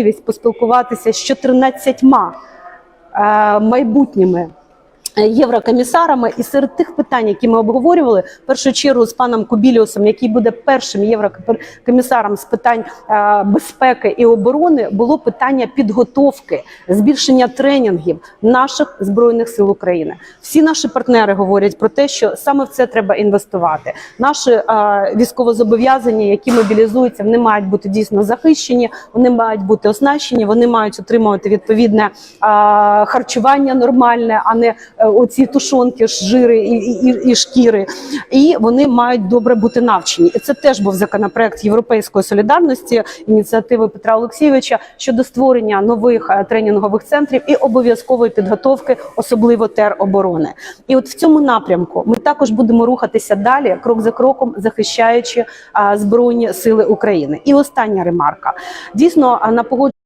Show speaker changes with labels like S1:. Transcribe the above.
S1: можливість поспілкуватися з 14 е, майбутніми. Е, Єврокомісарами, і серед тих питань, які ми обговорювали, в першу чергу з паном Кубіліусом, який буде першим єврокомісаром з питань е, безпеки і оборони, було питання підготовки, збільшення тренінгів наших збройних сил України. Всі наші партнери говорять про те, що саме в це треба інвестувати. Наші е, військовозобов'язані, які мобілізуються, вони мають бути дійсно захищені, вони мають бути оснащені, вони мають отримувати відповідне харчування нормальне, а не оці тушонки, жири і, і, і шкіри. І вони мають добре бути навчені. І це теж був законопроект Європейської солідарності ініціативи Петра Олексійовича щодо створення нових е, тренінгових центрів і обов'язкової підготовки, особливо тероборони. І от в цьому напрямку ми також будемо рухатися далі, крок за кроком, захищаючи збройні сили України. І остання ремарка: дійсно на погодженні